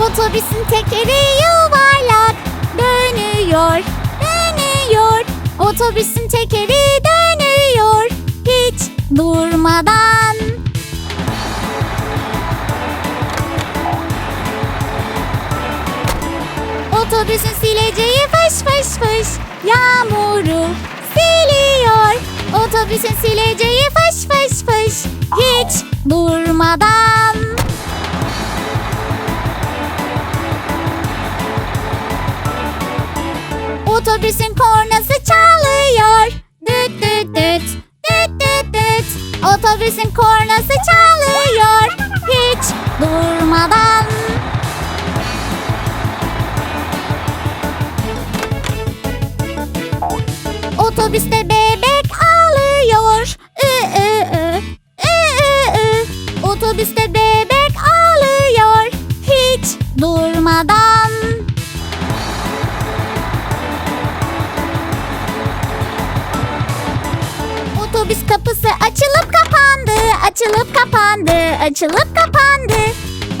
Otobüsün tekeri yuvarlak dönüyor. Otobüsün tekeri dönüyor hiç durmadan. Otobüsün sileceği fış fış fış yağmuru siliyor. Otobüsün sileceği fış fış fış hiç durmadan. Otobüsün kornası çalıyor. Düt düt düt. Düt düt düt. Otobüsün kornası açılıp kapandı.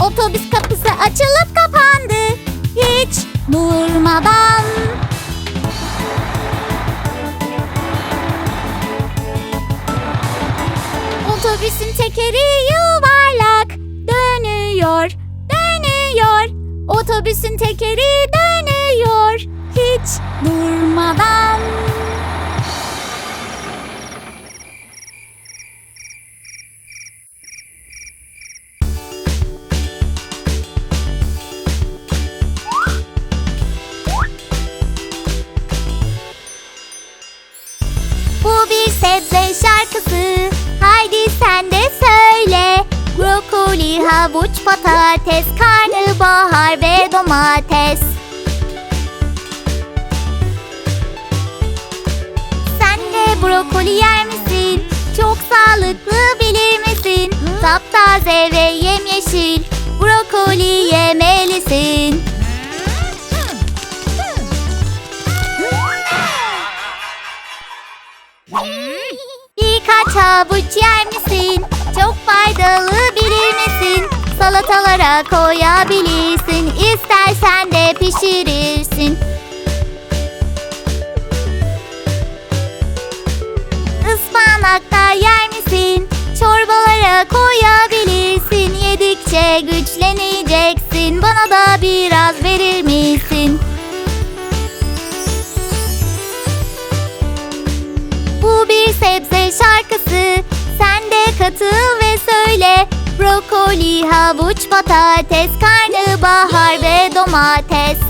Otobüs kapısı açılıp kapandı, hiç durmadan. Otobüsün tekeri yuvarlak dönüyor, dönüyor. Otobüsün tekeri dönüyor, hiç durmadan. Sebze şarkısı Haydi sen de söyle Brokoli, havuç, patates Karnabahar ve domates Sen de brokoli yer misin? Çok sağlıklı bilir misin? Taptaze ve yemyeşil Salatalara koyabilirsin. İstersen de pişirirsin. Ispanak da yer misin? Çorbalara koyabilirsin. Yedikçe güçleneceksin. Bana da biraz verir misin? Bu bir sebze şarkısı. Sen de katıl Brokoli, havuç, patates Karnabahar ve domates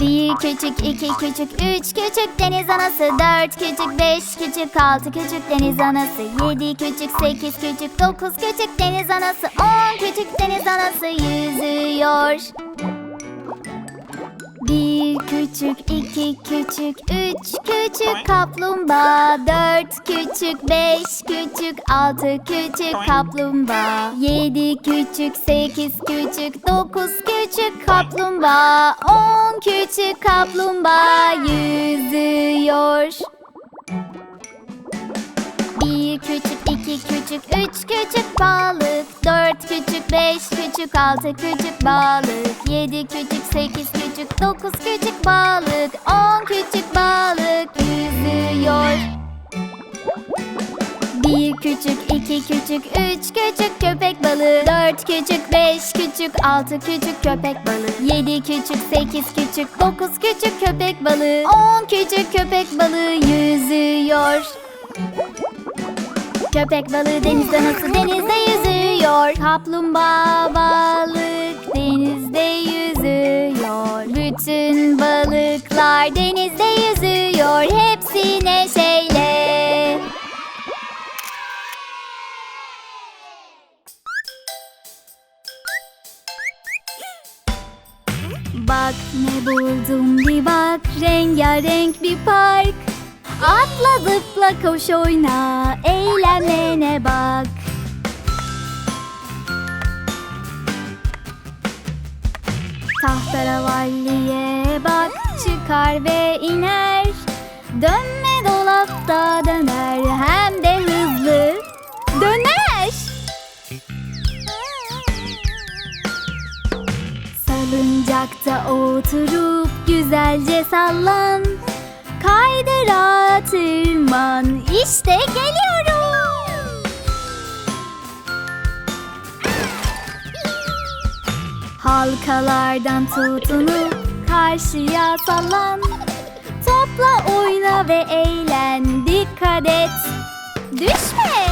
Bir küçük, iki küçük, üç küçük deniz anası. Dört küçük, beş küçük, altı küçük deniz anası. Yedi küçük, sekiz küçük, dokuz küçük deniz anası. On küçük deniz anası yüzüyor bir küçük, iki küçük, üç küçük kaplumbağa Dört küçük, beş küçük, altı küçük kaplumbağa Yedi küçük, sekiz küçük, dokuz küçük kaplumbağa On küçük kaplumbağa yüzüyor. Bir küçük, iki küçük, üç küçük balık Dört küçük, beş küçük, altı küçük balık Yedi küçük, sekiz küçük, dokuz küçük balık On küçük balık yüzüyor. Bir küçük, iki küçük, üç küçük köpek balığı Dört küçük, beş küçük, altı küçük köpek balığı Yedi küçük, sekiz küçük, dokuz küçük köpek balığı On küçük köpek balığı yüzüyor Köpek balığı denizde nasıl denizde yüzüyor? Kaplumbağa balık denizde yüzüyor. Bütün balıklar denizde yüzüyor. Hepsi neşeyle. Bak ne buldum bir bak. Rengarenk bir park Atla zıpla koş oyna. Eğlenmene bak. Tahtaravalliye bak çıkar ve iner. Dönme dolapta döner. Hem de hızlı. Döner! Salıncakta oturup güzelce sallan Kaydıra tırman işte geliyorum. Halkalardan tutunup karşıya sallan Topla oyna ve eğlen. Dikkat et. Düşme.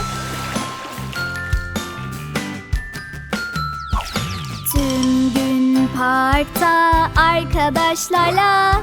Tüm gün parkta arkadaşlarla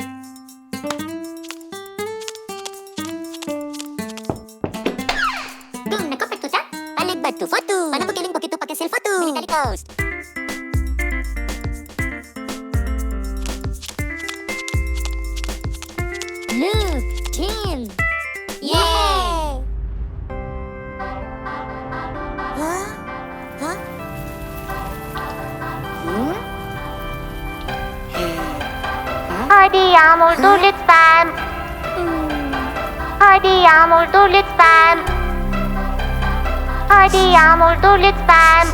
Yağmur dur lütfen. Hadi Yağmur dur lütfen. Hadi Yağmur dur lütfen.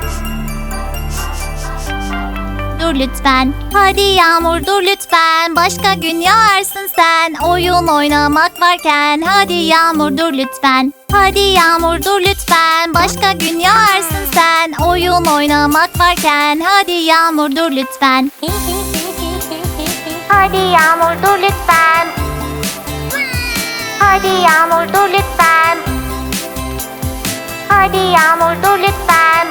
Dur lütfen. Hadi Yağmur dur lütfen. Başka gün yağarsın sen. Oyun oynamak varken. Hadi Yağmur dur lütfen. Hadi Yağmur dur lütfen. Başka gün yağarsın sen. Oyun oynamak varken. Hadi Yağmur dur lütfen. Hadi Yağmur dur lütfen. Hadi Yağmur dur lütfen. Hadi Yağmur dur lütfen.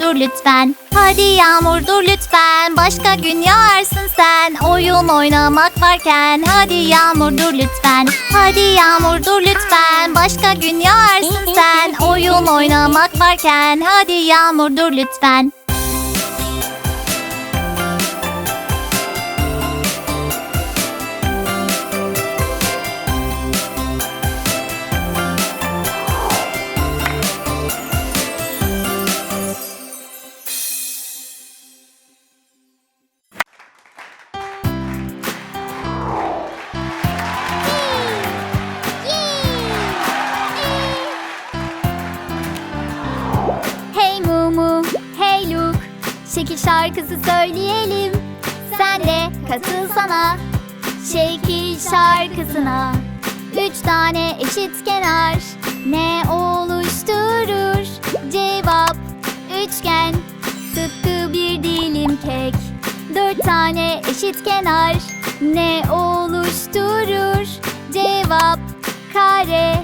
Dur lütfen. Hadi Yağmur dur lütfen. Başka gün yağarsın sen. Oyun oynamak varken. Hadi Yağmur dur lütfen. Hadi Yağmur dur lütfen. Başka gün yağarsın sen. Oyun oynamak varken. Hadi Yağmur dur lütfen. Şekil şarkısı söyleyelim. Sen de katılsana Şekil şarkısına. Üç tane eşit kenar. Ne oluşturur? Cevap Üçgen. Tıpkı bir dilim kek. Dört tane eşit kenar. Ne oluşturur? Cevap Kare.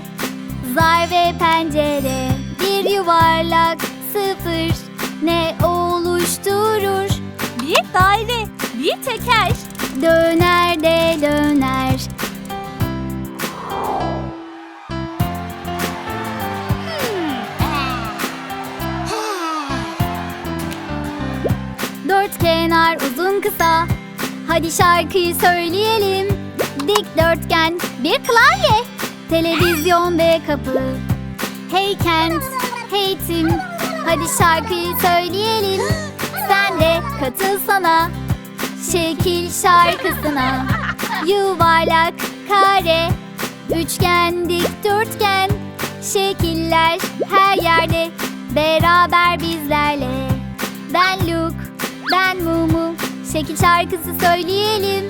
Zar ve pencere. Bir yuvarlak sıfır. Ne oluşturur? Bir daire, bir teker. Döner de döner. Dört kenar uzun kısa. Hadi şarkıyı söyleyelim. Dikdörtgen bir klavye. Televizyon ve kapı. Hey Kent, hey Tim. Hadi şarkıyı söyleyelim. De katılsana. Şekil şarkısına. Yuvarlak, kare, Üçgen, dikdörtgen, şekiller her yerde beraber bizlerle. Ben Luke, ben Mumu, şekil şarkısı söyleyelim.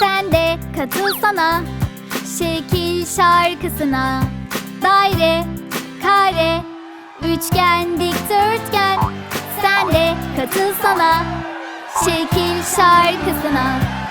Sen de katılsana şekil şarkısına. Daire, kare, üçgen, dikdörtgen. Sen de katılsana şekil şarkısına.